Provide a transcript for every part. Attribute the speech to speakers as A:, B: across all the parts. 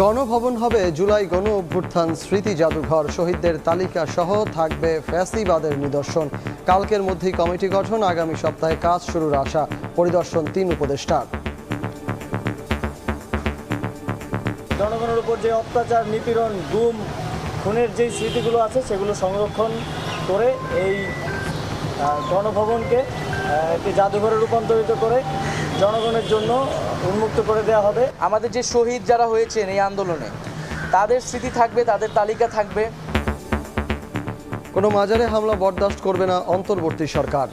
A: গণভবন হবে জুলাই গণ অভ্যুত্থান স্মৃতি জাদুঘর শহীদদের তালিকা সহ থাকবে ফ্যাসিবাদের নিদর্শন কালকের মধ্যেই কমিটি গঠন আগামী সপ্তাহে কাজ শুরুর আশা পরিদর্শন তিন উপদেষ্টার জনগণের উপর যে অত্যাচার নিপীড়ন গুম খুনের যে স্মৃতিগুলো আছে সেগুলো সংরক্ষণ করে
B: এই গণভবনকে একটি জাদুঘরে রূপান্তরিত করে জনগণের জন্য উন্মুক্ত করে দেওয়া হবে আমাদের যে শহীদ যারা হয়েছেন এই আন্দোলনে তাদের স্মৃতি থাকবে তাদের তালিকা থাকবে কোনো মাজারে হামলা বরদাস্ত করবে না অন্তর্বর্তী সরকার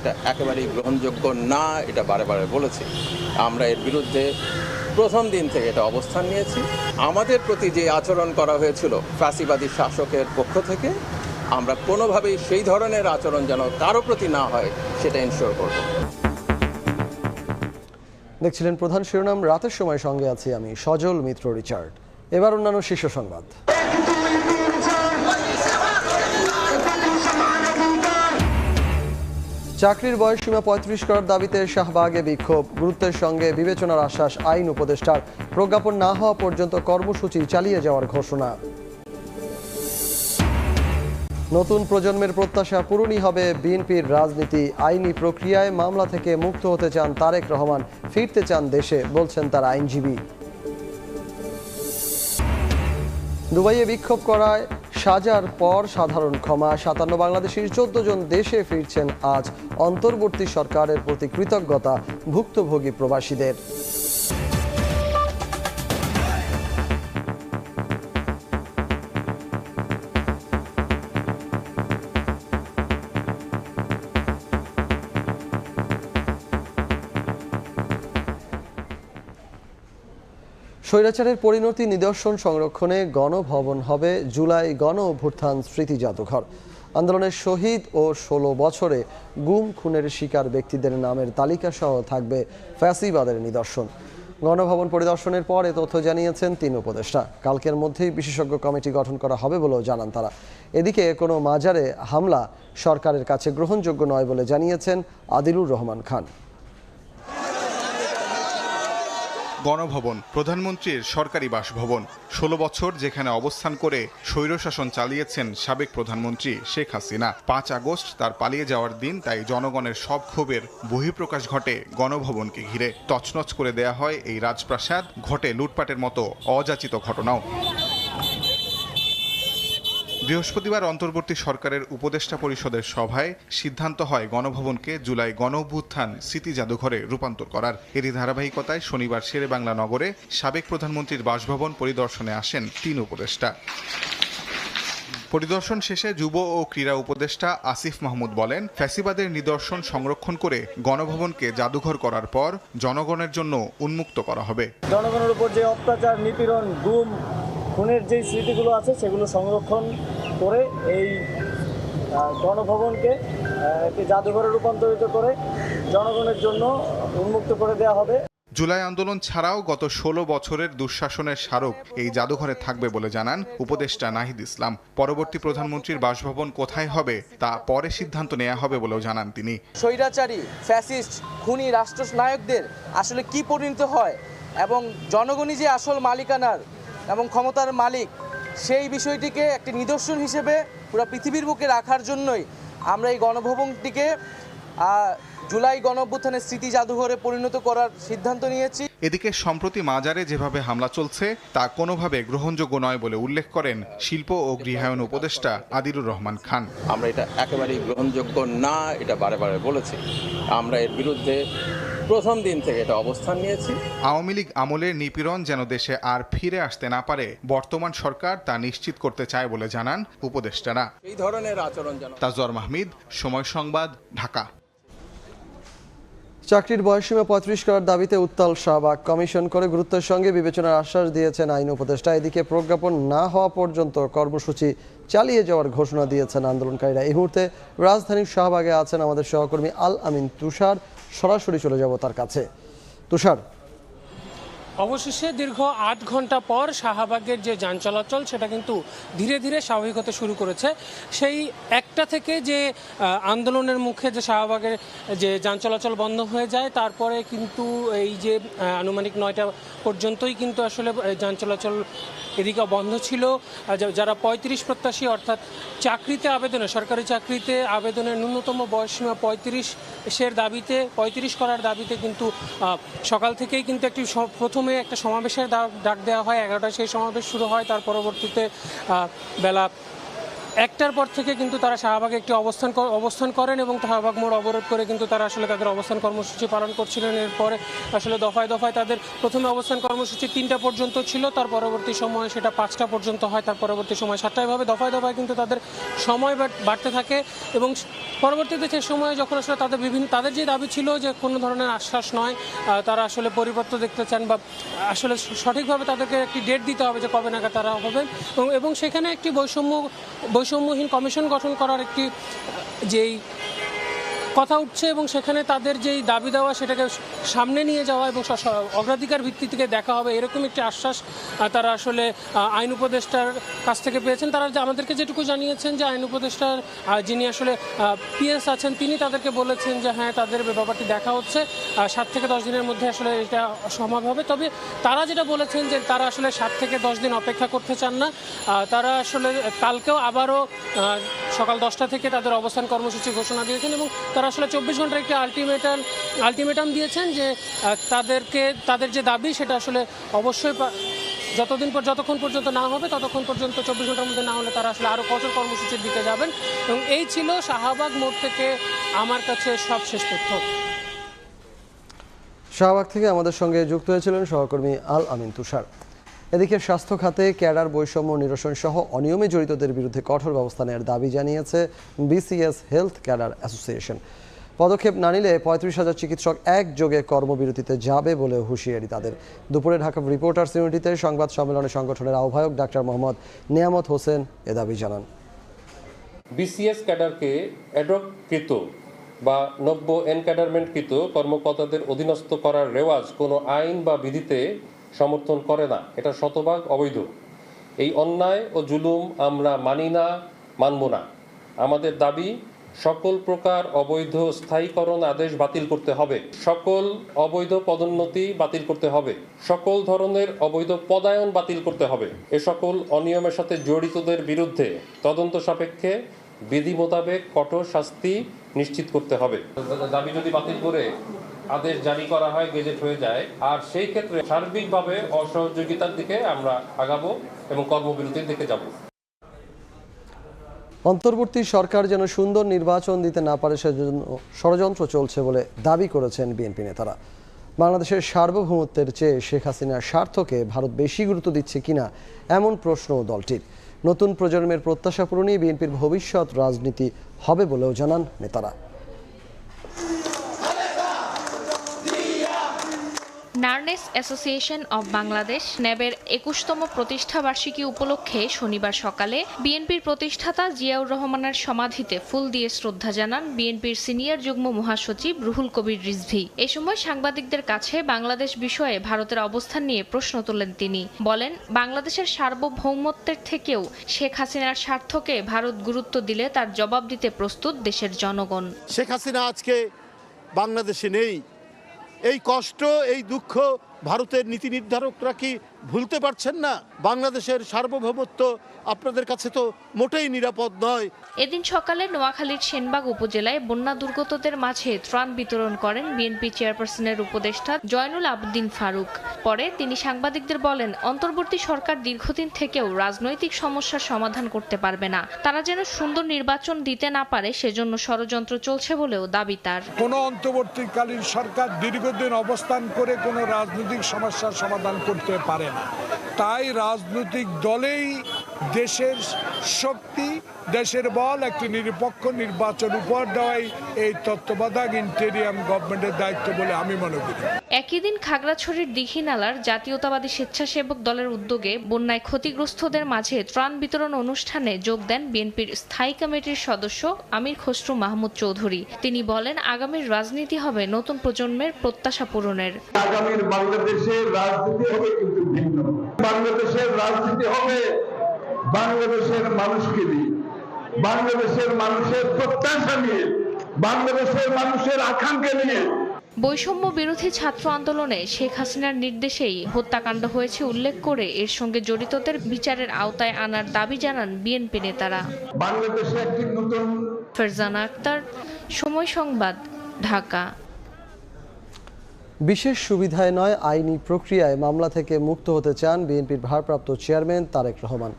B: এটা একেবারেই গ্রহণযোগ্য না এটা বারে বারে বলেছি
C: আমরা এর বিরুদ্ধে প্রথম দিন থেকে এটা অবস্থান নিয়েছি আমাদের প্রতি যে আচরণ করা হয়েছিল ফাঁসিবাদী শাসকের পক্ষ থেকে আমরা কোনোভাবেই সেই ধরনের আচরণ যেন কারো প্রতি না হয় সেটা ইনশিওর করবো দেখছিলেন প্রধান শিরোনাম রাতের সময় সঙ্গে আছি আমি সজল মিত্র রিচার্ড এবার অন্যান্য শীর্ষ সংবাদ
A: চাকরির বয়স সীমা পঁয়ত্রিশ করার দাবিতে শাহবাগে বিক্ষোভ গুরুত্বের সঙ্গে বিবেচনার আশ্বাস আইন উপদেষ্টার প্রজ্ঞাপন না হওয়া পর্যন্ত কর্মসূচি চালিয়ে যাওয়ার ঘোষণা নতুন প্রজন্মের প্রত্যাশা পূরণই হবে বিএনপির রাজনীতি আইনি প্রক্রিয়ায় মামলা থেকে মুক্ত হতে চান তারেক রহমান ফিরতে চান দেশে বলছেন তার আইনজীবী দুবাইয়ে বিক্ষোভ করায় সাজার পর সাধারণ ক্ষমা সাতান্ন বাংলাদেশির চোদ্দ জন দেশে ফিরছেন আজ অন্তর্বর্তী সরকারের প্রতি কৃতজ্ঞতা ভুক্তভোগী প্রবাসীদের স্বৈরাচারের পরিণতি নিদর্শন সংরক্ষণে গণভবন হবে জুলাই গণ অভ্যুত্থান স্মৃতি জাদুঘর আন্দোলনের শহীদ ও ষোলো বছরে গুম খুনের শিকার ব্যক্তিদের নামের তালিকা সহ থাকবে ফ্যাসিবাদের নিদর্শন গণভবন পরিদর্শনের পর এ তথ্য জানিয়েছেন তিন উপদেষ্টা কালকের মধ্যেই বিশেষজ্ঞ কমিটি গঠন করা হবে বলেও জানান তারা এদিকে কোনো মাজারে হামলা সরকারের কাছে গ্রহণযোগ্য নয় বলে জানিয়েছেন আদিলুর রহমান খান গণভবন প্রধানমন্ত্রীর সরকারি বাসভবন ষোলো বছর যেখানে অবস্থান করে স্বৈরশাসন চালিয়েছেন সাবেক প্রধানমন্ত্রী শেখ হাসিনা
D: পাঁচ আগস্ট তার পালিয়ে যাওয়ার দিন তাই জনগণের সব ক্ষোভের বহিঃপ্রকাশ ঘটে গণভবনকে ঘিরে তছনছ করে দেয়া হয় এই রাজপ্রাসাদ ঘটে লুটপাটের মতো অযাচিত ঘটনাও বৃহস্পতিবার অন্তর্বর্তী সরকারের উপদেষ্টা পরিষদের সভায় সিদ্ধান্ত হয় গণভবনকে জুলাই গণভ্যুত্থান স্মৃতি জাদুঘরে রূপান্তর করার এরই ধারাবাহিকতায় শনিবার বাংলা নগরে সাবেক প্রধানমন্ত্রীর বাসভবন পরিদর্শনে আসেন তিন উপদেষ্টা পরিদর্শন শেষে যুব ও ক্রীড়া উপদেষ্টা আসিফ মাহমুদ বলেন ফ্যাসিবাদের নিদর্শন সংরক্ষণ করে গণভবনকে জাদুঘর করার পর জনগণের জন্য উন্মুক্ত করা হবে জনগণের উপর যে অত্যাচার নিপীড়ন গুম খুনের যে স্মৃতিগুলো আছে সেগুলো সংরক্ষণ করে
B: এই জনভবনকে একটি জাদুঘরে রূপান্তরিত করে জনগণের জন্য উন্মুক্ত করে দেওয়া হবে
D: জুলাই আন্দোলন ছাড়াও গত ১৬ বছরের দুঃশাসনের স্মারক এই জাদুঘরে থাকবে বলে জানান উপদেষ্টা নাহিদ ইসলাম পরবর্তী প্রধানমন্ত্রীর বাসভবন কোথায় হবে তা পরে সিদ্ধান্ত নেওয়া হবে বলেও জানান তিনি স্বৈরাচারী ফ্যাসিস্ট খুনি রাষ্ট্র নায়কদের আসলে কি পরিণত হয়
E: এবং জনগণই যে আসল মালিকানার এবং ক্ষমতার মালিক সেই বিষয়টিকে একটি নিদর্শন হিসেবে পুরো পৃথিবীর বুকে রাখার জন্যই আমরা এই গণভবনটিকে জুলাই গণভ্যুত্থানের স্মৃতি জাদুঘরে পরিণত করার সিদ্ধান্ত নিয়েছি
D: এদিকে সম্প্রতি মাজারে যেভাবে হামলা চলছে তা কোনোভাবে গ্রহণযোগ্য নয় বলে উল্লেখ করেন শিল্প ও গৃহায়ন উপদেষ্টা আদিরুর রহমান খান আমরা এটা একেবারেই গ্রহণযোগ্য না এটা বারে বারে বলেছি আমরা এর বিরুদ্ধে প্রথম দিন থেকে এটা অবস্থান নিয়েছি আওয়ামী লীগ আমলের নিপীড়ন যেন দেশে আর ফিরে আসতে না পারে বর্তমান সরকার তা নিশ্চিত করতে চায় বলে জানান উপদেষ্টারা এই ধরনের আচরণ যেন তাজর মাহমিদ সময় সংবাদ ঢাকা
A: চাকরির বয়সীমা পঁয়ত্রিশ করার দাবিতে উত্তাল শাহবাগ কমিশন করে গুরুত্বের সঙ্গে বিবেচনার আশ্বাস দিয়েছেন আইন উপদেষ্টা এদিকে প্রজ্ঞাপন না হওয়া পর্যন্ত কর্মসূচি চালিয়ে যাওয়ার ঘোষণা দিয়েছেন আন্দোলনকারীরা এই মুহূর্তে রাজধানীর শাহবাগে আছেন আমাদের সহকর্মী আল আমিন তুষার সরাসরি চলে যাব তার কাছে তুষার অবশেষে দীর্ঘ আট ঘন্টা পর শাহবাগের যে যান চলাচল সেটা কিন্তু ধীরে ধীরে স্বাভাবিক হতে শুরু করেছে
F: সেই একটা থেকে যে আন্দোলনের মুখে যে শাহবাগের যে যান চলাচল বন্ধ হয়ে যায় তারপরে কিন্তু এই যে আনুমানিক নয়টা পর্যন্তই কিন্তু আসলে যান চলাচল এদিকে বন্ধ ছিল যারা পঁয়ত্রিশ প্রত্যাশী অর্থাৎ চাকরিতে আবেদনে সরকারি চাকরিতে আবেদনের ন্যূনতম বয়সসীমা পঁয়ত্রিশের দাবিতে পঁয়ত্রিশ করার দাবিতে কিন্তু সকাল থেকেই কিন্তু একটি প্রথম প্রথমে একটা সমাবেশের ডাক দেওয়া হয় এগারোটায় সেই সমাবেশ শুরু হয় তার পরবর্তীতে বেলা একটার পর থেকে কিন্তু তারা শাহবাগে একটি অবস্থান অবস্থান করেন এবং শাহবাগ মোড় অবরোধ করে কিন্তু তারা আসলে তাদের অবস্থান কর্মসূচি পালন করছিলেন এরপরে আসলে দফায় দফায় তাদের প্রথমে অবস্থান কর্মসূচি তিনটা পর্যন্ত ছিল তার পরবর্তী সময়ে সেটা পাঁচটা পর্যন্ত হয় তার পরবর্তী সময় সাতটা এভাবে দফায় দফায় কিন্তু তাদের সময় বাড়তে থাকে এবং পরবর্তীতে সে সময়ে যখন আসলে তাদের বিভিন্ন তাদের যে দাবি ছিল যে কোনো ধরনের আশ্বাস নয় তারা আসলে পরিবর্তন দেখতে চান বা আসলে সঠিকভাবে তাদেরকে একটি ডেট দিতে হবে যে কবে নাগাদ তারা হবে এবং সেখানে একটি বৈষম্য বৈষম্যহীন কমিশন গঠন করার একটি যেই কথা উঠছে এবং সেখানে তাদের যেই দাবি দেওয়া সেটাকে সামনে নিয়ে যাওয়া এবং অগ্রাধিকার ভিত্তি থেকে দেখা হবে এরকম একটি আশ্বাস তারা আসলে আইন উপদেষ্টার কাছ থেকে পেয়েছেন তারা আমাদেরকে যেটুকু জানিয়েছেন যে আইন উপদেষ্টার যিনি আসলে পিএস আছেন তিনি তাদেরকে বলেছেন যে হ্যাঁ তাদের ব্যাপারটি দেখা হচ্ছে সাত থেকে দশ দিনের মধ্যে আসলে এটা সম্ভব হবে তবে তারা যেটা বলেছেন যে তারা আসলে সাত থেকে দশ দিন অপেক্ষা করতে চান না তারা আসলে কালকেও আবারও সকাল দশটা থেকে তাদের অবস্থান কর্মসূচি ঘোষণা দিয়েছেন এবং তারা আসলে চব্বিশ ঘন্টার একটি আলটিমেটাম আলটিমেটাম দিয়েছেন যে তাদেরকে তাদের যে দাবি সেটা আসলে অবশ্যই যতদিন পর যতক্ষণ পর্যন্ত না হবে ততক্ষণ পর্যন্ত চব্বিশ ঘন্টার মধ্যে না হলে তারা আসলে আরও কঠোর কর্মসূচির দিকে যাবেন এবং এই ছিল শাহবাগ মোড় থেকে আমার কাছে শেষ তথ্য
A: শাহবাগ থেকে আমাদের সঙ্গে যুক্ত হয়েছিলেন সহকর্মী আল আমিন তুষার এদিকে স্বাস্থ্য খাতে ক্যাডার বৈষম্য নিরসন সহ অনিয়মে জড়িতদের বিরুদ্ধে কঠোর ব্যবস্থা নেওয়ার দাবি জানিয়েছে বিসিএস হেলথ ক্যাডার অ্যাসোসিয়েশন পদক্ষেপ না নিলে পঁয়ত্রিশ হাজার চিকিৎসক একযোগে কর্মবিরতিতে যাবে বলে হুঁশিয়ারি তাদের দুপুরে ঢাকা রিপোর্টার্স ইউনিটিতে সংবাদ সম্মেলনে সংগঠনের আহ্বায়ক ডাক্তার মোহাম্মদ নিয়ামত হোসেন এ দাবি জানান বিসিএস ক্যাডারকে অ্যাডকৃত বা নব্য এনক্যাডারমেন্টকৃত কর্মকর্তাদের অধীনস্থ করার রেওয়াজ কোনো আইন বা বিধিতে সমর্থন করে না
G: এটা শতভাগ অবৈধ এই অন্যায় ও জুলুম আমরা মানি না মানব না আমাদের দাবি সকল প্রকার অবৈধ স্থায়ীকরণ আদেশ বাতিল করতে হবে সকল অবৈধ পদোন্নতি বাতিল করতে হবে সকল ধরনের অবৈধ পদায়ন বাতিল করতে হবে এ সকল অনিয়মের সাথে জড়িতদের বিরুদ্ধে তদন্ত সাপেক্ষে বিধি মোতাবেক কঠোর শাস্তি নিশ্চিত করতে হবে দাবি যদি বাতিল করে আদেশ জারি করা হয় গেজেট হয়ে যায় আর সেই ক্ষেত্রে সার্বিকভাবে অসহযোগিতার দিকে আমরা আগাবো এবং কর্মবিরতির দিকে যাব
A: অন্তর্বর্তী সরকার যেন সুন্দর নির্বাচন দিতে না পারে সেজন্য ষড়যন্ত্র চলছে বলে দাবি করেছেন বিএনপি নেতারা বাংলাদেশের সার্বভৌমত্বের চেয়ে শেখ হাসিনার স্বার্থকে ভারত বেশি গুরুত্ব দিচ্ছে কিনা এমন প্রশ্নও দলটির নতুন প্রজন্মের প্রত্যাশা পূরণেই বিএনপির ভবিষ্যৎ রাজনীতি হবে বলেও জানান নেতারা
H: নার্নেস অ্যাসোসিয়েশন অব বাংলাদেশ ন্যাবের একুশতম প্রতিষ্ঠাবার্ষিকী উপলক্ষে শনিবার সকালে বিএনপির প্রতিষ্ঠাতা জিয়াউর রহমানের সমাধিতে ফুল দিয়ে শ্রদ্ধা জানান বিএনপির সিনিয়র যুগ্ম মহাসচিব রুহুল কবির রিজভি এ সময় সাংবাদিকদের কাছে বাংলাদেশ বিষয়ে ভারতের অবস্থান নিয়ে প্রশ্ন তোলেন তিনি বলেন বাংলাদেশের সার্বভৌমত্বের থেকেও শেখ হাসিনার স্বার্থকে ভারত গুরুত্ব দিলে তার জবাব দিতে প্রস্তুত দেশের জনগণ
I: শেখ হাসিনা আজকে বাংলাদেশে নেই এই কষ্ট এই দুঃখ ভারতের নীতি নির্ধারকরা কি ভুলতে পারছেন না বাংলাদেশের সার্বভৌমত্ব আপনাদের কাছে তো মোটেই নিরাপদ নয়
H: এদিন সকালে নোয়াখালীর সেনবাগ উপজেলায় বন্যা দুর্গতদের মাঝে ত্রাণ বিতরণ করেন বিএনপি চেয়ারপারসনের উপদেষ্টা জয়নুল আবদিন ফারুক পরে তিনি সাংবাদিকদের বলেন অন্তর্বর্তী সরকার দীর্ঘদিন থেকেও রাজনৈতিক সমস্যার সমাধান করতে পারবে না তারা যেন সুন্দর নির্বাচন দিতে না পারে সেজন্য ষড়যন্ত্র চলছে বলেও দাবি তার
J: কোনো অন্তর্বর্তীকালীন সরকার দীর্ঘদিন অবস্থান করে কোনো রাজনৈতিক সমস্যার সমাধান করতে পারে তাই রাজনৈতিক দলেই দেশের শক্তি দেশের বল একটি নিরপেক্ষ নির্বাচন উপহার দেওয়াই এই তত্ত্বাবধায়ক ইন্টেরিয়াম গভর্নমেন্টের দায়িত্ব বলে আমি মনে করি
H: একই দিন খাগড়াছড়ির দীঘিনালার জাতীয়তাবাদী স্বেচ্ছাসেবক দলের উদ্যোগে বন্যায় ক্ষতিগ্রস্তদের মাঝে ত্রাণ বিতরণ অনুষ্ঠানে যোগ দেন বিএনপির স্থায়ী কমিটির সদস্য আমির খসরু মাহমুদ চৌধুরী তিনি বলেন আগামীর রাজনীতি হবে নতুন প্রজন্মের প্রত্যাশা পূরণের
J: আগামীর বাংলাদেশের রাজনীতি হবে কিন্তু ভিন্ন বাংলাদেশের রাজনীতি হবে বাংলাদেশের মানুষকে দিয়ে বাংলাদেশের মানুষের প্রত্যাশা নিয়ে বাংলাদেশের মানুষের আকাঙ্ক্ষা নিয়ে
H: বৈষম্য বিরোধী ছাত্র আন্দোলনে শেখ হাসিনার নির্দেশেই হত্যাকাণ্ড হয়েছে উল্লেখ করে এর সঙ্গে জড়িতদের বিচারের আওতায় আনার দাবি জানান বিএনপি নেতারা বাংলাদেশে একটি নতুন ফেরজানা আক্তার সময় সংবাদ ঢাকা
A: বিশেষ সুবিধায় নয় আইনি প্রক্রিয়ায় মামলা থেকে মুক্ত হতে চান বিএনপির ভারপ্রাপ্ত চেয়ারম্যান তারেক রহমান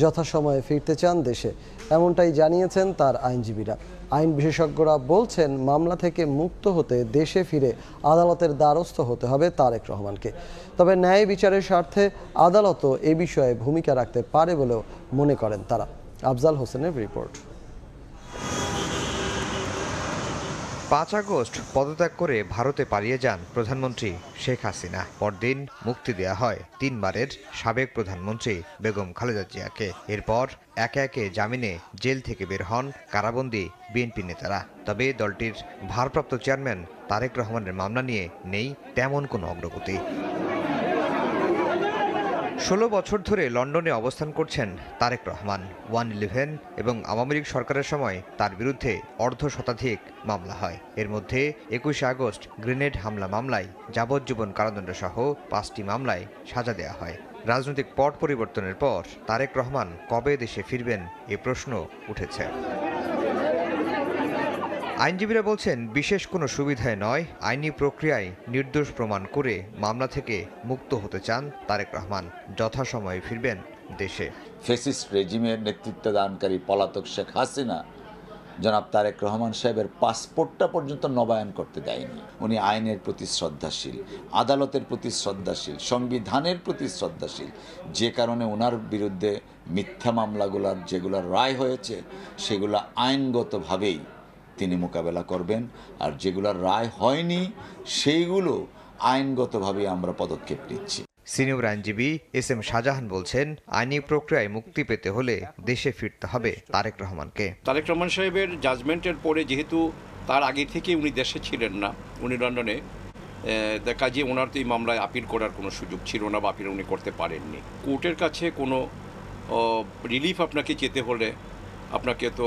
A: যথাসময়ে ফিরতে চান দেশে এমনটাই জানিয়েছেন তার আইনজীবীরা আইন বিশেষজ্ঞরা বলছেন মামলা থেকে মুক্ত হতে দেশে ফিরে আদালতের দ্বারস্থ হতে হবে তারেক রহমানকে তবে ন্যায় বিচারের স্বার্থে আদালতও এ বিষয়ে ভূমিকা রাখতে পারে বলেও মনে করেন তারা আফজাল হোসেনের রিপোর্ট
D: পাঁচ আগস্ট পদত্যাগ করে ভারতে পালিয়ে যান প্রধানমন্ত্রী শেখ হাসিনা পরদিন মুক্তি দেয়া হয় তিনবারের সাবেক প্রধানমন্ত্রী বেগম খালেদা জিয়াকে এরপর একে একে জামিনে জেল থেকে বের হন কারাবন্দী বিএনপি নেতারা তবে দলটির ভারপ্রাপ্ত চেয়ারম্যান তারেক রহমানের মামলা নিয়ে নেই তেমন কোনো অগ্রগতি ষোলো বছর ধরে লন্ডনে অবস্থান করছেন তারেক রহমান ওয়ান ইলেভেন এবং আওয়ামী লীগ সরকারের সময় তার বিরুদ্ধে অর্ধ শতাধিক মামলা হয় এর মধ্যে একুশে আগস্ট গ্রেনেড হামলা মামলায় যাবজ্জীবন কারাদণ্ড সহ পাঁচটি মামলায় সাজা দেয়া হয় রাজনৈতিক পট পরিবর্তনের পর তারেক রহমান কবে দেশে ফিরবেন এ প্রশ্ন উঠেছে আইনজীবীরা বলছেন বিশেষ কোনো সুবিধায় নয় আইনি প্রক্রিয়ায় নির্দোষ প্রমাণ করে মামলা থেকে মুক্ত হতে চান তারেক রহমান যথাসময়ে ফিরবেন দেশে
K: ফেসিস রেজিমের নেতৃত্ব দানকারী পলাতক শেখ হাসিনা জনাব তারেক রহমান সাহেবের পাসপোর্টটা পর্যন্ত নবায়ন করতে দেয়নি উনি আইনের প্রতি শ্রদ্ধাশীল আদালতের প্রতি শ্রদ্ধাশীল সংবিধানের প্রতি শ্রদ্ধাশীল যে কারণে ওনার বিরুদ্ধে মিথ্যা মামলাগুলার যেগুলো রায় হয়েছে সেগুলো আইনগতভাবেই তিনি মোকাবেলা করবেন আর যেগুলোর রায় হয়নি সেইগুলো আইনগতভাবে আমরা পদক্ষেপ নিচ্ছি
D: সিনিয়র আইনজীবী এস এম শাহজাহান বলছেন আইনি প্রক্রিয়ায় মুক্তি পেতে হলে দেশে ফিরতে হবে তারেক রহমানকে
L: তারেক রহমান সাহেবের জাজমেন্টের পরে যেহেতু তার আগে থেকে উনি দেশে ছিলেন না উনি লন্ডনে যে ওনার তো এই মামলায় আপিল করার কোনো সুযোগ ছিল না বা আপিল উনি করতে পারেননি কোর্টের কাছে কোনো রিলিফ আপনাকে যেতে হলে আপনাকে তো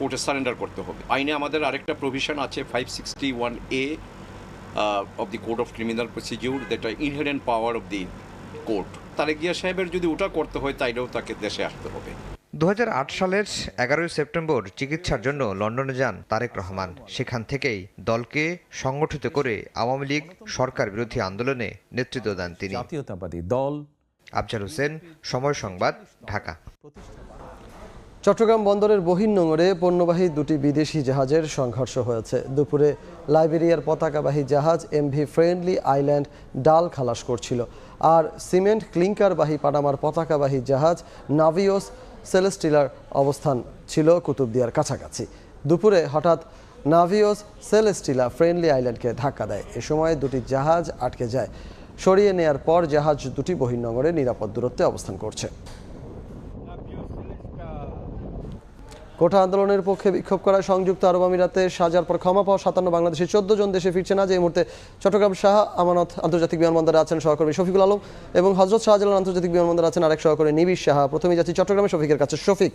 L: কোর্টে সারেন্ডার করতে হবে আইনে আমাদের আরেকটা প্রভিশন আছে five sixty one A of the court of criminal procedure that inherent power of the court Tarek Zia সাহেবের যদি ওটা করতে হয় তাইলেও তাকে দেশে আসতে হবে
D: দু সালের এগারোই সেপ্টেম্বর চিকিৎসার জন্য লন্ডনে যান তারেক রহমান সেখান থেকেই দলকে সংগঠিত করে আওয়ামী লীগ সরকার বিরোধী আন্দোলনে নেতৃত্ব দেন তিনি জাতীয়তাবাদী দল আফজাল হোসেন সময় সংবাদ ঢাকা
A: চট্টগ্রাম বন্দরের বহির্নোঙরে পণ্যবাহী দুটি বিদেশি জাহাজের সংঘর্ষ হয়েছে দুপুরে লাইবেরিয়ার পতাকাবাহী জাহাজ এমভি ফ্রেন্ডলি আইল্যান্ড ডাল খালাস করছিল আর সিমেন্ট ক্লিঙ্কারবাহী পানামার পতাকাবাহী জাহাজ নাভিওস সেলেস্টিলার অবস্থান ছিল কুতুবদিয়ার কাছাকাছি দুপুরে হঠাৎ নাভিওস সেলেস্টিলা ফ্রেন্ডলি আইল্যান্ডকে ধাক্কা দেয় এ সময় দুটি জাহাজ আটকে যায় সরিয়ে নেয়ার পর জাহাজ দুটি বহির্নগরে নিরাপদ দূরত্বে অবস্থান করছে কোটা আন্দোলনের পক্ষে বিক্ষোভ করা সংযুক্ত আরব আমিরাতে সাজার পর ক্ষমা পাওয়া সাতান্ন বাংলাদেশের চোদ্দ জন দেশে ফিরছে না যে এই মুহূর্তে চট্টগ্রাম শাহ আমানত আন্তর্জাতিক বিমানবন্দরে আছেন সহকর্মী শফিকুল আলম এবং হজরত শাহজালান আন্তর্জাতিক বিমানবন্দরে আছেন আরেক সহকর্মী নিবিশ শাহ প্রথমে যাচ্ছি চট্টগ্রামে শফিকের কাছে শফিক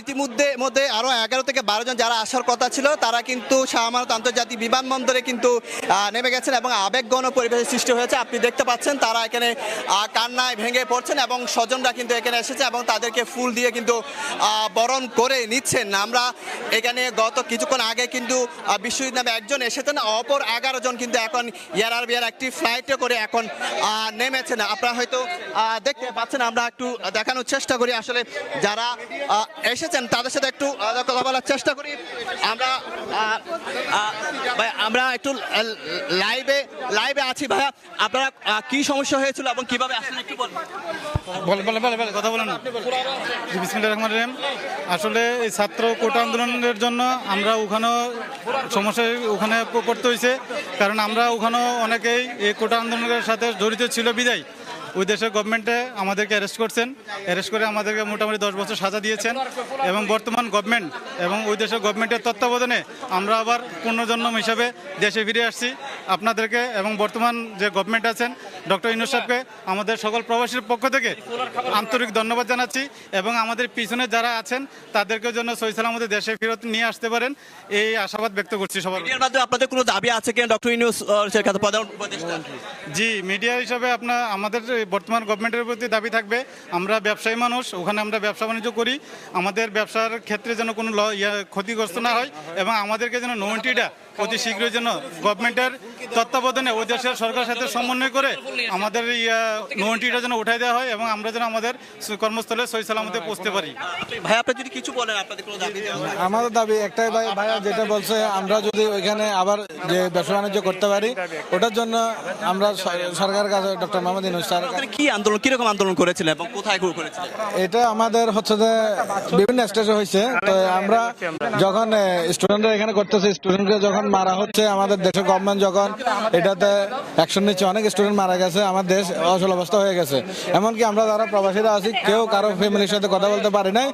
M: ইতিমধ্যে মধ্যে আরও এগারো থেকে বারো জন যারা আসার কথা ছিল তারা কিন্তু শাহমানত আন্তর্জাতিক বিমানবন্দরে কিন্তু নেমে গেছেন এবং আবেগগণ পরিবেশের সৃষ্টি হয়েছে আপনি দেখতে পাচ্ছেন তারা এখানে কান্নায় ভেঙে পড়ছেন এবং স্বজনরা কিন্তু এখানে এসেছে এবং তাদেরকে ফুল দিয়ে কিন্তু বরণ করে নিচ্ছেন আমরা এখানে গত কিছুক্ষণ আগে কিন্তু বিশ্বজিৎ নামে একজন এসেছেন অপর এগারো জন কিন্তু এখন এয়ার আরবিয়ার একটি ফ্লাইটে করে এখন নেমেছেন আপনারা হয়তো দেখতে পাচ্ছেন আমরা একটু দেখানোর চেষ্টা করি আসলে যারা এসেছেন তাদের সাথে একটু কথা বলার চেষ্টা করি আমরা আমরা একটু লাইভে লাইভে আছি ভাইয়া আপনারা কি সমস্যা হয়েছিল এবং কিভাবে আসলেন একটু
N: বলে বলে বলে কথা আসলে এই ছাত্র কোটা আন্দোলনের জন্য আমরা ওখানেও সমস্যায় ওখানে করতে হয়েছে কারণ আমরা ওখানেও অনেকেই এই কোটা আন্দোলনের সাথে জড়িত ছিল বিদায় ওই দেশের গভর্নমেন্টে আমাদেরকে অ্যারেস্ট করছেন অ্যারেস্ট করে আমাদেরকে মোটামুটি দশ বছর সাজা দিয়েছেন এবং বর্তমান গভর্নমেন্ট এবং ওই দেশের গভর্নমেন্টের তত্ত্বাবধানে আমরা আবার পুনর্জন্ম হিসাবে দেশে ফিরে আসছি আপনাদেরকে এবং বর্তমান যে গভর্নমেন্ট আছেন ডক্টর ইনু সাহেবকে আমাদের সকল প্রবাসীর পক্ষ থেকে আন্তরিক ধন্যবাদ জানাচ্ছি এবং আমাদের পিছনে যারা আছেন তাদেরকে জন্য সৈসাল আমাদের দেশে ফেরত নিয়ে আসতে পারেন এই আশাবাদ ব্যক্ত করছি সবার মাধ্যমে আপনাদের কোনো দাবি আছে কিনা ডক্টর ইনু জি মিডিয়া হিসাবে আপনার আমাদের বর্তমান গভর্নমেন্টের প্রতি দাবি থাকবে আমরা ব্যবসায়ী মানুষ ওখানে আমরা ব্যবসা বাণিজ্য করি আমাদের ব্যবসার ক্ষেত্রে যেন কোনো ক্ষতিগ্রস্ত না হয় এবং আমাদেরকে যেন নোয়েন্টিটা অতি শীঘ্রই যেন গভর্নমেন্টের তত্ত্বাবধানে ওই দেশের সরকারের সাথে সমন্বয় করে আমাদের এই যেন উঠাই দেওয়া হয় এবং আমরা যেন আমাদের কর্মস্থলে সহি সালামতে পৌঁছতে পারি ভাই আপনি যদি কিছু বলেন আপনাদের আমাদের দাবি একটাই ভাই ভাইয়া যেটা বলছে আমরা যদি ওইখানে আবার যে ব্যবসা বাণিজ্য করতে পারি ওটার জন্য আমরা সরকারের কাছে ডক্টর মোহাম্মদ ইনুস স্যার কি আন্দোলন কিরকম আন্দোলন করেছিলেন এবং কোথায় করেছিলেন এটা আমাদের হচ্ছে যে বিভিন্ন স্টেজে হয়েছে তো আমরা যখন স্টুডেন্টরা এখানে করতেছে স্টুডেন্টরা যখন মারা হচ্ছে আমাদের দেশের গভর্নমেন্ট যখন এটাতে অ্যাকশন নিচ্ছে অনেক স্টুডেন্ট মারা গেছে আমার দেশ অচল অবস্থা হয়ে গেছে এমনকি আমরা যারা প্রবাসীরা আছি কেউ কারো ফ্যামিলির সাথে কথা বলতে পারি নাই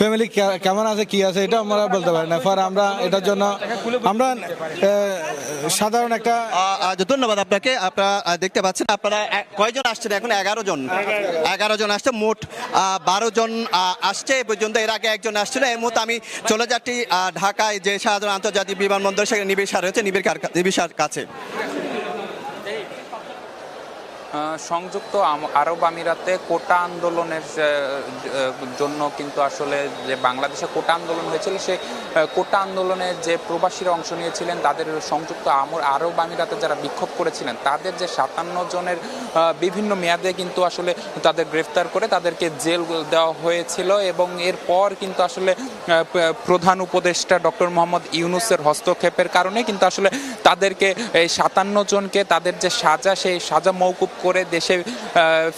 N: ফ্যামিলি কেমন আছে কি আছে এটা আমরা বলতে পারি না ফর আমরা এটার জন্য আমরা সাধারণ একটা ধন্যবাদ আপনাকে আপনারা দেখতে পাচ্ছেন আপনারা কয়জন আসছেন এখন এগারো জন এগারো জন আসছে মোট বারো জন আসছে এ পর্যন্ত এর আগে একজন আসছিল এই মুহূর্তে আমি চলে যাচ্ছি ঢাকায় যে সাধারণ আন্তর্জাতিক বিমানবন্দর সেখানে নিবিড় সার হয়েছে নিবিড় কাছে সংযুক্ত আরব আমিরাতে কোটা আন্দোলনের জন্য কিন্তু আসলে যে বাংলাদেশে কোটা আন্দোলন হয়েছিল সে কোটা আন্দোলনে যে প্রবাসীরা অংশ নিয়েছিলেন তাদের সংযুক্ত আমর আরব আমিরাতে যারা বিক্ষোভ করেছিলেন তাদের যে সাতান্ন জনের বিভিন্ন মেয়াদে কিন্তু আসলে তাদের গ্রেফতার করে তাদেরকে জেল দেওয়া হয়েছিল এবং এরপর কিন্তু আসলে প্রধান উপদেষ্টা ডক্টর মোহাম্মদ ইউনুসের হস্তক্ষেপের কারণে কিন্তু আসলে তাদেরকে এই সাতান্ন জনকে তাদের যে সাজা সেই সাজা মৌকুব করে দেশে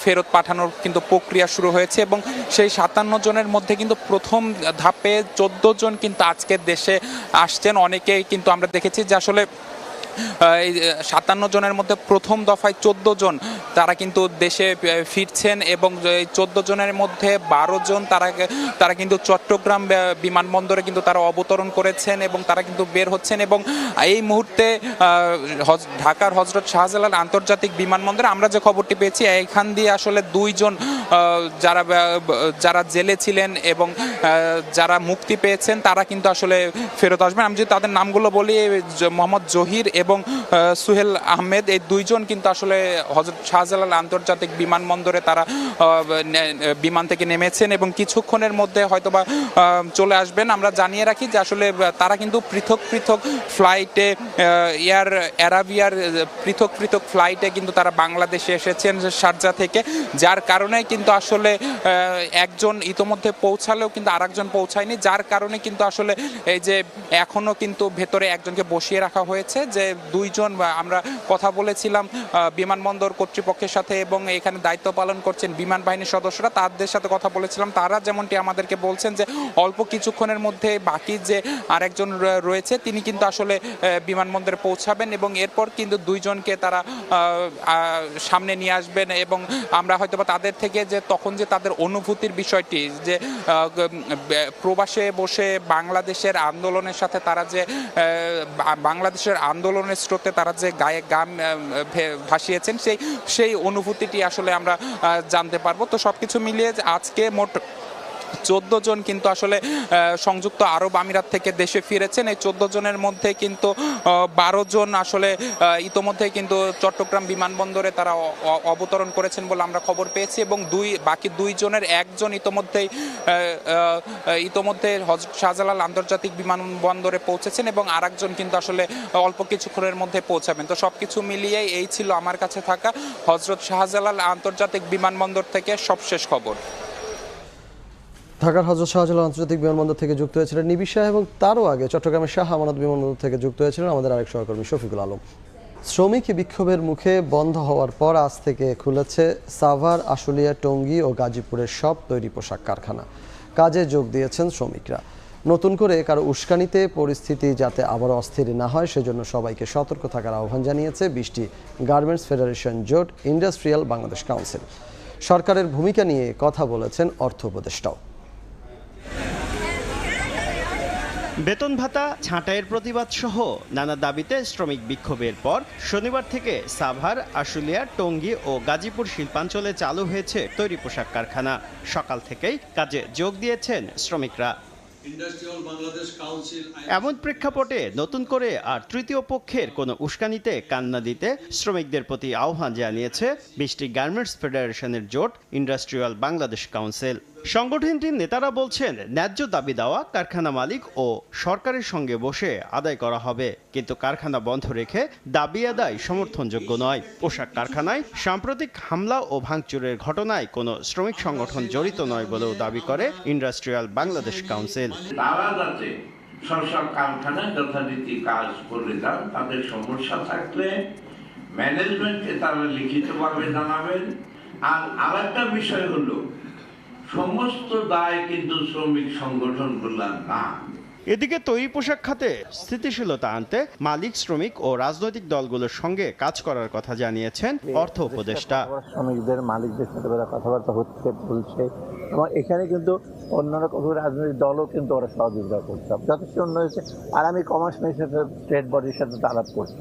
N: ফেরত পাঠানোর কিন্তু প্রক্রিয়া শুরু হয়েছে এবং সেই সাতান্ন জনের মধ্যে কিন্তু প্রথম ধাপে চোদ্দ জন কিন্তু আজকের দেশে আসছেন অনেকেই কিন্তু আমরা দেখেছি যে আসলে এই সাতান্ন জনের মধ্যে প্রথম দফায় চোদ্দ জন তারা কিন্তু দেশে ফিরছেন এবং চোদ্দ জনের মধ্যে বারো জন তারা তারা কিন্তু চট্টগ্রাম বিমানবন্দরে কিন্তু তারা অবতরণ করেছেন এবং তারা কিন্তু বের হচ্ছেন এবং এই মুহূর্তে ঢাকার হজরত শাহজালাল আন্তর্জাতিক বিমানবন্দরে আমরা যে খবরটি পেয়েছি এখান দিয়ে আসলে দুইজন যারা যারা জেলে ছিলেন এবং যারা মুক্তি পেয়েছেন তারা কিন্তু আসলে ফেরত আসবেন আমি যদি তাদের নামগুলো বলি মোহাম্মদ জহির এবং সুহেল আহমেদ এই দুইজন কিন্তু আসলে হজরত শাহজালাল আন্তর্জাতিক বিমানবন্দরে তারা বিমান থেকে নেমেছেন এবং কিছুক্ষণের মধ্যে হয়তোবা চলে আসবেন আমরা জানিয়ে রাখি যে আসলে তারা কিন্তু পৃথক পৃথক ফ্লাইটে এয়ার অ্যারাবিয়ার পৃথক পৃথক ফ্লাইটে কিন্তু তারা বাংলাদেশে এসেছেন শারজা থেকে যার কারণে কিন্তু আসলে একজন ইতোমধ্যে পৌঁছালেও কিন্তু আরেকজন পৌঁছায়নি যার কারণে কিন্তু আসলে এই যে এখনও কিন্তু ভেতরে একজনকে বসিয়ে রাখা হয়েছে যে দুইজন আমরা কথা বলেছিলাম বিমানবন্দর কর্তৃপক্ষের সাথে এবং এখানে দায়িত্ব পালন করছেন বিমান বাহিনীর সদস্যরা তাদের সাথে কথা বলেছিলাম তারা যেমনটি আমাদেরকে বলছেন যে অল্প কিছুক্ষণের মধ্যে বাকি যে আরেকজন রয়েছে তিনি কিন্তু আসলে বিমানবন্দরে পৌঁছাবেন এবং এরপর কিন্তু দুইজনকে তারা সামনে নিয়ে আসবেন এবং আমরা হয়তো বা তাদের থেকে যে তখন যে তাদের অনুভূতির বিষয়টি যে প্রবাসে বসে বাংলাদেশের আন্দোলনের সাথে তারা যে বাংলাদেশের আন্দোলন ধরনের স্ট্রোকতে তারা যে গায়ে গান ভাসিয়েছেন সেই সেই অনুভূতিটি আসলে আমরা জানতে পারবো তো সব কিছু মিলিয়ে আজকে মোট চোদ্দ জন কিন্তু আসলে সংযুক্ত আরব আমিরাত থেকে দেশে ফিরেছেন এই চোদ্দ জনের মধ্যে কিন্তু বারো জন আসলে ইতোমধ্যে কিন্তু চট্টগ্রাম বিমানবন্দরে তারা অবতরণ করেছেন বলে আমরা খবর পেয়েছি এবং দুই বাকি দুই জনের একজন ইতোমধ্যেই ইতোমধ্যে শাহজালাল আন্তর্জাতিক বিমানবন্দরে পৌঁছেছেন এবং আরেকজন কিন্তু আসলে অল্প কিছুক্ষণের মধ্যে পৌঁছাবেন তো সব কিছু মিলিয়ে এই ছিল আমার কাছে থাকা হজরত শাহজালাল আন্তর্জাতিক বিমানবন্দর থেকে সবশেষ খবর
A: ঢাকার হজরত শাহজালাল আন্তর্জাতিক বিমানবন্দর থেকে যুক্ত হয়েছিলেন নিবি শাহ এবং তারও আগে চট্টগ্রামের শাহ আমানত বিমানবন্দর থেকে যুক্ত হয়েছিলেন আমাদের আরেক সহকর্মী শফিকুল আলম শ্রমিক বিক্ষোভের মুখে বন্ধ হওয়ার পর আজ থেকে খুলেছে সাভার আশুলিয়া টঙ্গী ও গাজীপুরের সব তৈরি পোশাক কারখানা কাজে যোগ দিয়েছেন শ্রমিকরা নতুন করে কারো উস্কানিতে পরিস্থিতি যাতে আবার অস্থির না হয় সেজন্য সবাইকে সতর্ক থাকার আহ্বান জানিয়েছে বিশটি গার্মেন্টস ফেডারেশন জোট ইন্ডাস্ট্রিয়াল বাংলাদেশ কাউন্সিল সরকারের ভূমিকা নিয়ে কথা বলেছেন অর্থ উপদেষ্টাও
D: বেতন ভাতা ছাঁটাইয়ের প্রতিবাদ সহ নানা দাবিতে শ্রমিক বিক্ষোভের পর শনিবার থেকে সাভার আশুলিয়া টঙ্গী ও গাজীপুর শিল্পাঞ্চলে চালু হয়েছে তৈরি পোশাক কারখানা সকাল থেকেই কাজে যোগ দিয়েছেন শ্রমিকরা এমন প্রেক্ষাপটে নতুন করে আর তৃতীয় পক্ষের কোনো উস্কানিতে কান্না দিতে শ্রমিকদের প্রতি আহ্বান জানিয়েছে বিশটি গার্মেন্টস ফেডারেশনের জোট ইন্ডাস্ট্রিয়াল বাংলাদেশ কাউন্সিল সংগঠনটির নেতারা বলছেন ন্যায্য দাবি দেওয়া কারখানা মালিক ও সরকারের সঙ্গে বসে আদায় করা হবে কিন্তু কারখানা বন্ধ রেখে দাবি আদায় সমর্থনযোগ্য নয় পোশাক কারখানায় সাম্প্রতিক হামলা ও ভাঙচুরের ঘটনায় কোনো শ্রমিক সংগঠন জড়িত নয় বলেও দাবি করে ইন্ডাস্ট্রিয়াল বাংলাদেশ কাউন্সিল
O: ম্যানেজমেন্টকে তারা লিখিতভাবে জানাবেন আর বিষয় হলো সমস্ত দায় কিন্তু শ্রমিক করলাম না
D: এদিকে তৈরি পোশাক খাতে স্থিতিশীলতা আনতে মালিক শ্রমিক ও রাজনৈতিক দলগুলোর সঙ্গে কাজ করার কথা জানিয়েছেন অর্থ উপদেষ্টা
P: শ্রমিকদের মালিকদের সাথে কথাবার্তা হচ্ছে বলছে এবং এখানে কিন্তু অন্যান্য কোনো রাজনৈতিক দলও কিন্তু ওরা সহযোগিতা করছে যথেষ্ট অন্য হয়েছে আর আমি কমার্স মিনিস্টার ট্রেড বডির সাথে আলাপ করছি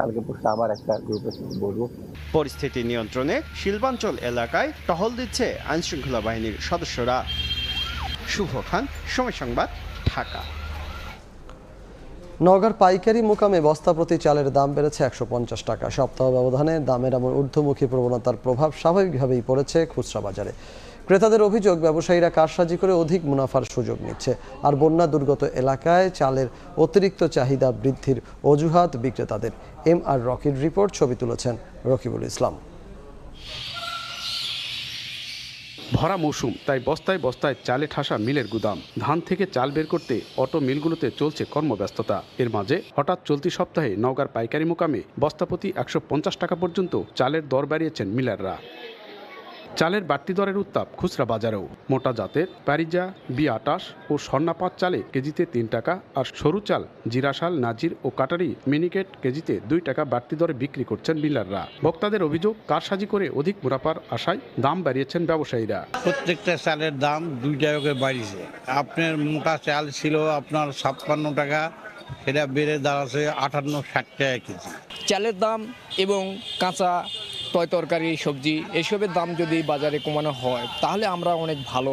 P: কালকে পরশু আবার একটা গ্রুপে বলবো
D: পরিস্থিতি নিয়ন্ত্রণে শিল্পাঞ্চল এলাকায় টহল দিচ্ছে আইন শৃঙ্খলা বাহিনীর সদস্যরা শুভ খান সময় সংবাদ ঢাকা
A: নগর পাইকারি মোকামে বস্তা প্রতি চালের দাম বেড়েছে একশো পঞ্চাশ টাকা সপ্তাহ ব্যবধানে দামের এমন ঊর্ধ্বমুখী প্রবণতার প্রভাব স্বাভাবিকভাবেই পড়েছে খুচরা বাজারে ক্রেতাদের অভিযোগ ব্যবসায়ীরা কারসাজি করে অধিক মুনাফার সুযোগ নিচ্ছে আর বন্যা দুর্গত এলাকায় চালের অতিরিক্ত চাহিদা বৃদ্ধির অজুহাত বিক্রেতাদের এম আর রকির রিপোর্ট ছবি তুলেছেন রকিবুল ইসলাম
D: ভরা মৌসুম তাই বস্তায় বস্তায় চালে ঠাসা মিলের গুদাম ধান থেকে চাল বের করতে অটো মিলগুলোতে চলছে কর্মব্যস্ততা এর মাঝে হঠাৎ চলতি সপ্তাহে নওগাঁর পাইকারি মোকামে বস্তাপতি একশো টাকা পর্যন্ত চালের দর বাড়িয়েছেন মিলাররা চালের বাড়তি দরের উত্তাপ খুচরা বাজারেও মোটা জাতের প্যারিজা বি আটাশ ও স্বর্ণাপাত চালে কেজিতে তিন টাকা আর সরু চাল জিরাশাল নাজির ও কাটারি মিনিকেট কেজিতে দুই টাকা বাড়তি দরে বিক্রি করছেন মিলাররা ভোক্তাদের অভিযোগ কারসাজি করে অধিক মুনাফার আশায় দাম বাড়িয়েছেন ব্যবসায়ীরা
Q: প্রত্যেকটা চালের দাম দুই টাকা বাড়িয়েছে আপনার মোটা চাল ছিল আপনার ছাপ্পান্ন টাকা সেটা বেড়ে দাঁড়াচ্ছে আটান্ন ষাট টাকা কেজি
R: চালের দাম এবং কাঁচা তয় তরকারি সবজি এসবের দাম যদি বাজারে কমানো হয় তাহলে আমরা অনেক ভালো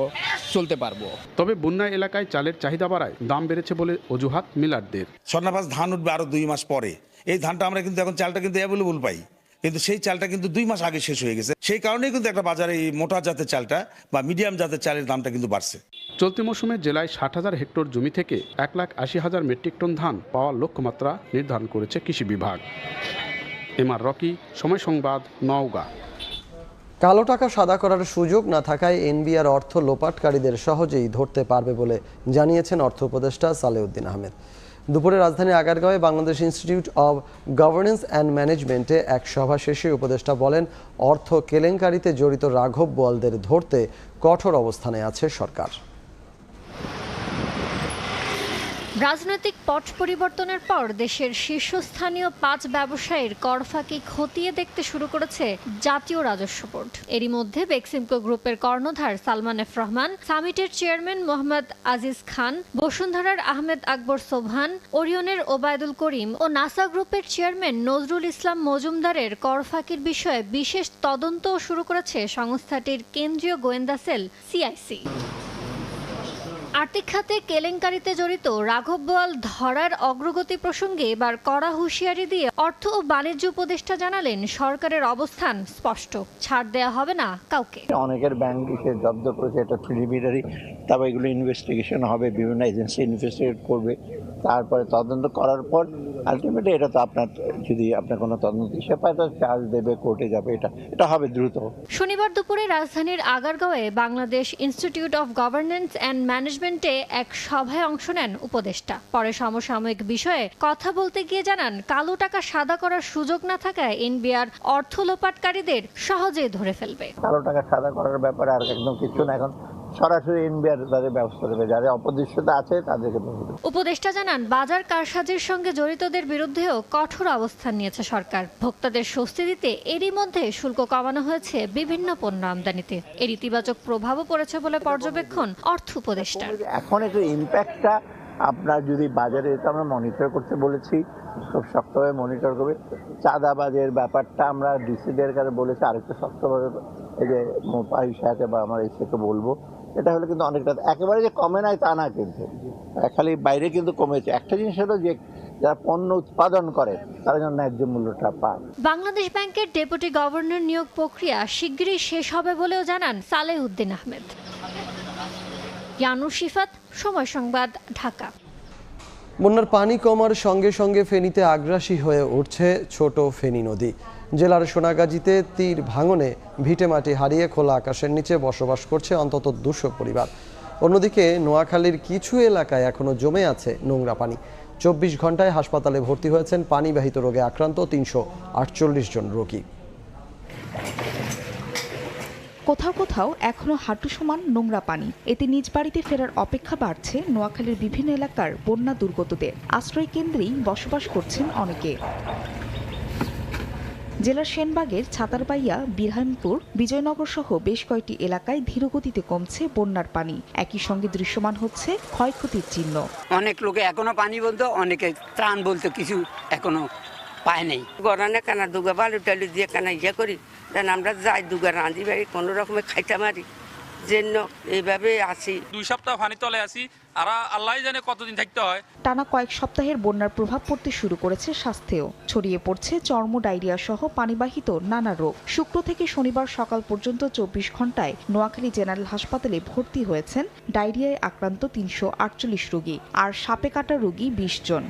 R: চলতে পারবো
D: তবে বন্যা এলাকায় চালের চাহিদা বাড়ায় দাম বেড়েছে বলে অজুহাত মিলারদের
S: স্বর্ণাভাস ধান উঠবে আরও দুই মাস পরে এই ধানটা আমরা কিন্তু এখন চালটা কিন্তু অ্যাভেলেবল পাই কিন্তু সেই চালটা কিন্তু দুই মাস আগে শেষ হয়ে গেছে সেই কারণেই কিন্তু একটা বাজারে এই মোটা জাতের চালটা বা মিডিয়াম জাতের চালের দামটা কিন্তু বাড়ছে
D: চলতি মৌসুমে জেলায় ষাট হাজার হেক্টর জমি থেকে এক লাখ আশি হাজার মেট্রিক টন ধান পাওয়ার লক্ষ্যমাত্রা নির্ধারণ করেছে কৃষি বিভাগ এম আর রকি সময় সংবাদ নওগাঁ
A: কালো টাকা সাদা করার সুযোগ না থাকায় এনবিআর অর্থ লোপাটকারীদের সহজেই ধরতে পারবে বলে জানিয়েছেন অর্থ উপদেষ্টা সালেউদ্দিন আহমেদ দুপুরে রাজধানী আগারগাঁওয়ে Bangladesh institute of governance and ম্যানেজমেন্টে এক সভা শেষে উপদেষ্টা বলেন অর্থ কেলেঙ্কারিতে জড়িত রাঘব বলদের ধরতে কঠোর অবস্থানে আছে সরকার
H: রাজনৈতিক পট পরিবর্তনের পর দেশের শীর্ষস্থানীয় পাঁচ ব্যবসায়ীর করফাকে খতিয়ে দেখতে শুরু করেছে জাতীয় রাজস্ব বোর্ড এরই মধ্যে বেক্সিমকো গ্রুপের কর্ণধার সালমান এফ রহমান সামিটের চেয়ারম্যান মোহাম্মদ আজিজ খান বসুন্ধরার আহমেদ আকবর সোভান ওরিয়নের ওবায়দুল করিম ও নাসা গ্রুপের চেয়ারম্যান নজরুল ইসলাম মজুমদারের করফাকির বিষয়ে বিশেষ তদন্ত শুরু করেছে সংস্থাটির কেন্দ্রীয় গোয়েন্দা সেল সিআইসি আর্থিক খাতে কেলেঙ্কারিতে জড়িত রাঘব বোয়াল ধরার অগ্রগতি প্রসঙ্গে এবার কড়া হুঁশিয়ারি দিয়ে অর্থ ও বাণিজ্য উপদেষ্টা জানালেন সরকারের অবস্থান স্পষ্ট ছাড় দেয়া হবে না কাউকে
P: অনেকের ব্যাংক এসে জব্দ করেছে এটা প্রিলিমিনারি তবে এগুলো ইনভেস্টিগেশন হবে বিভিন্ন এজেন্সি ইনভেস্টিগেট করবে তারপরে তদন্ত করার পর আলটিমেটলি এটা তো আপনার যদি আপনার কোনো তদন্ত সে পায় তো চার্জ দেবে কোর্টে যাবে এটা এটা হবে দ্রুত
H: শনিবার দুপুরে রাজধানীর আগারগাঁওয়ে Bangladesh institute of governance and ম্যানেজমেন্টে এক সভায় অংশ নেন উপদেষ্টা পরে সমসাময়িক বিষয়ে কথা বলতে গিয়ে জানান কালো টাকা সাদা করার সুযোগ না থাকায় এনবিআর অর্থ লোপাটকারীদের সহজে ধরে ফেলবে
P: কালো টাকা সাদা করার ব্যাপারে আর একদম কিছু না এখন সরাসরি এনবিআর তাদের ব্যবস্থা নেবে যারা অপদৃশ্যতা আছে তাদেরকে
H: উপদেষ্টা জানান বাজার কারসাজির সঙ্গে জড়িতদের বিরুদ্ধেও কঠোর অবস্থান নিয়েছে সরকার ভোক্তাদের স্বস্তি দিতে এরই মধ্যে শুল্ক কমানো হয়েছে বিভিন্ন পণ্য আমদানিতে এর ইতিবাচক প্রভাবও পড়েছে বলে পর্যবেক্ষণ অর্থ উপদেষ্টা
P: এখন একটু ইম্প্যাক্টটা আপনার যদি বাজারে এটা আমরা মনিটর করতে বলেছি খুব শক্তভাবে মনিটর করবে চাঁদাবাজের ব্যাপারটা আমরা ডিসিদের কাছে বলেছি আরেকটু শক্তভাবে এই যে পারিস সাথে বা আমার এসে বলবো এটা হলে কিন্তু অনেকটা একেবারে যে কমে নাই তা না কিন্তু খালি বাইরে কিন্তু কমেছে একটা জিনিস হলো যে যারা পণ্য উৎপাদন করে তারা যেন ন্যায্য মূল্যটা পায়
H: বাংলাদেশ ব্যাংকের ডেপুটি গভর্নর নিয়োগ প্রক্রিয়া শিগগিরই শেষ হবে বলেও জানান সালেহ উদ্দিন আহমেদ ইয়ানু সময় সংবাদ ঢাকা
A: বন্যার পানি কমার সঙ্গে সঙ্গে ফেনীতে আগ্রাসী হয়ে উঠছে ছোট ফেনী নদী জেলার সোনাগাজীতে তীর ভাঙনে ভিটেমাটি হারিয়ে খোলা আকাশের নিচে বসবাস করছে অন্তত দুশো পরিবার অন্যদিকে নোয়াখালীর কিছু এলাকায় এখনও জমে আছে নোংরা পানি চব্বিশ ঘন্টায় হাসপাতালে ভর্তি হয়েছেন পানিবাহিত রোগে আক্রান্ত তিনশো জন রোগী
H: কোথাও কোথাও এখনও হাঁটু সমান নোংরা পানি এতে নিজ বাড়িতে ফেরার অপেক্ষা বাড়ছে নোয়াখালীর বিভিন্ন এলাকার বন্যা দুর্গতদের আশ্রয় কেন্দ্রেই বসবাস করছেন অনেকে জেলার সেনবাগের ছাতারবাইয়া বিরহামপুর বিজয়নগর সহ বেশ কয়েকটি এলাকায় ধীরগতিতে কমছে বন্যার পানি একই সঙ্গে দৃশ্যমান হচ্ছে ক্ষয়ক্ষতির চিহ্ন
T: অনেক লোকে এখনো পানি বলতো অনেকে ত্রাণ বলতো কিছু এখনো পায় নাই গরানে কানা দুগা বালু টালু দিয়ে কানা ইয়ে করি দেন আমরা যাই দুগা রাঁধি বাড়ি কোনো রকমে খাইতে মারি জন্য এইভাবে আসি
U: দুই সপ্তাহ পানি তলে আসি
H: টানা কয়েক সপ্তাহের বন্যার প্রভাব পড়তে শুরু করেছে স্বাস্থ্যেও ছড়িয়ে পড়ছে চর্ম ডায়রিয়া সহ পানিবাহিত নানা রোগ শুক্র থেকে শনিবার সকাল পর্যন্ত চব্বিশ ঘন্টায় নোয়াখালী জেনারেল হাসপাতালে ভর্তি হয়েছেন ডায়রিয়ায় আক্রান্ত তিনশো আটচল্লিশ রোগী আর সাপে কাটা রোগী বিশ জন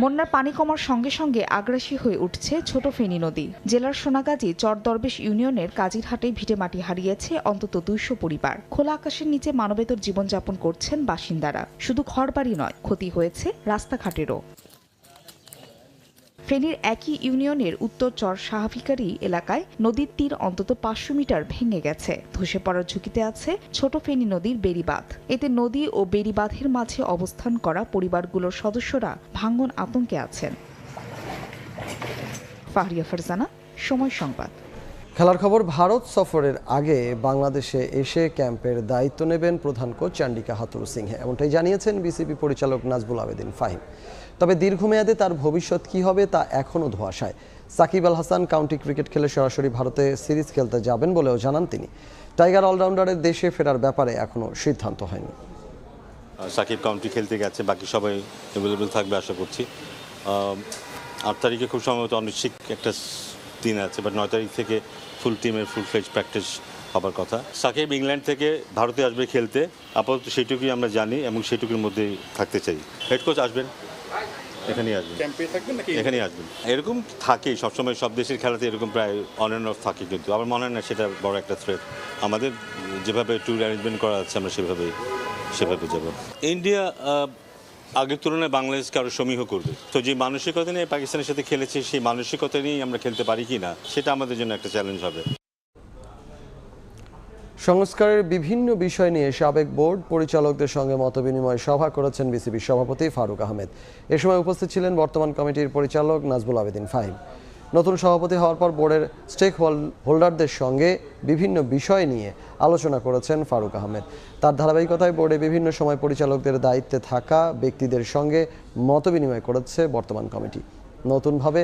H: বন্যার পানি কমার সঙ্গে সঙ্গে আগ্রাসী হয়ে উঠছে ছোট ফেনী নদী জেলার সোনাগাজী চরদরবেশ ইউনিয়নের কাজিরহাটে ভিটেমাটি হারিয়েছে অন্তত দুইশো পরিবার খোলা আকাশের নিচে মানবেতর জীবনযাপন করছেন বাসিন্দারা শুধু ঘরবাড়ি নয় ক্ষতি হয়েছে রাস্তাঘাটেরও ফেনীর একই ইউনিয়নের উত্তর চর সাহাভিকারি এলাকায় নদীর তীর অন্তত পাঁচশো মিটার ভেঙে গেছে ধসে পড়ার ঝুঁকিতে আছে ছোট ফেনী নদীর বেড়িবাঁধ এতে নদী ও বেড়িবাঁধের মাঝে অবস্থান করা পরিবারগুলোর সদস্যরা ভাঙ্গন আতঙ্কে আছেন ফাহরিয়া ফারজানা সময় সংবাদ
A: খেলার খবর ভারত সফরের আগে বাংলাদেশে এসে ক্যাম্পের দায়িত্ব নেবেন প্রধান কোচ চান্ডিকা হাতুর সিংহে এমনটাই জানিয়েছেন বিসিবি পরিচালক নাজবুল আবেদিন ফাহিম তবে দীর্ঘমেয়াদে তার ভবিষ্যৎ কি হবে তা এখনও ধোয়াশায় সাকিব আল হাসান কাউন্টি ক্রিকেট খেলে সরাসরি ভারতে সিরিজ খেলতে যাবেন বলেও জানান তিনি টাইগার অলরাউন্ডারের দেশে ফেরার ব্যাপারে এখনও সিদ্ধান্ত হয়নি
V: সাকিব কাউন্টি খেলতে গেছে বাকি সবাই অ্যাভেলেবেল থাকবে আশা করছি আট তারিখে খুব সম্ভবত অনিশ্চিত একটা দিন আছে বাট নয় তারিখ থেকে ফুল টিমের ফুল ফ্লেজ প্র্যাকটিস হবার কথা সাকিব ইংল্যান্ড থেকে ভারতে আসবে খেলতে আপাতত সেটুকুই আমরা জানি এবং সেটুকুর মধ্যেই থাকতে চাই হেড কোচ আসবেন এখানেই আসবেন এখানেই আসবেন এরকম থাকে সবসময় সব দেশের খেলাতে এরকম প্রায় অন অ্যান্ড অফ থাকে কিন্তু আমার মনে হয় না সেটা বড় একটা থ্রেট আমাদের যেভাবে ট্যুর অ্যারেঞ্জমেন্ট করা আছে আমরা সেভাবেই সেভাবে যাব ইন্ডিয়া আগের তুলনায় বাংলাদেশকে আরও সমীহ করবে তো যে মানসিকতা নিয়ে পাকিস্তানের সাথে খেলেছে সেই মানসিকতা নিয়েই আমরা খেলতে পারি কি না সেটা আমাদের জন্য একটা চ্যালেঞ্জ হবে
A: সংস্কারের বিভিন্ন বিষয় নিয়ে সাবেক বোর্ড পরিচালকদের সঙ্গে মতবিনিময় সভা করেছেন বিসিবির সভাপতি ফারুক আহমেদ এ সময় উপস্থিত ছিলেন বর্তমান কমিটির পরিচালক নাজবুল আবেদিন ফাহিম নতুন সভাপতি হওয়ার পর বোর্ডের স্টেক হোল্ডারদের সঙ্গে বিভিন্ন বিষয় নিয়ে আলোচনা করেছেন ফারুক আহমেদ তার ধারাবাহিকতায় বোর্ডে বিভিন্ন সময় পরিচালকদের দায়িত্বে থাকা ব্যক্তিদের সঙ্গে মতবিনিময় করেছে বর্তমান কমিটি নতুনভাবে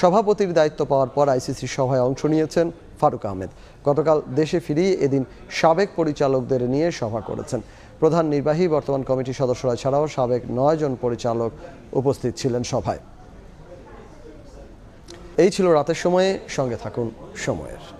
A: সভাপতির দায়িত্ব পাওয়ার পর আইসিসির সভায় অংশ নিয়েছেন ফারুক আহমেদ গতকাল দেশে ফিরিয়ে এদিন সাবেক পরিচালকদের নিয়ে সভা করেছেন প্রধান নির্বাহী বর্তমান কমিটির সদস্যরা ছাড়াও সাবেক নয়জন পরিচালক উপস্থিত ছিলেন সভায় এই ছিল রাতের সময়ে সঙ্গে থাকুন সময়ের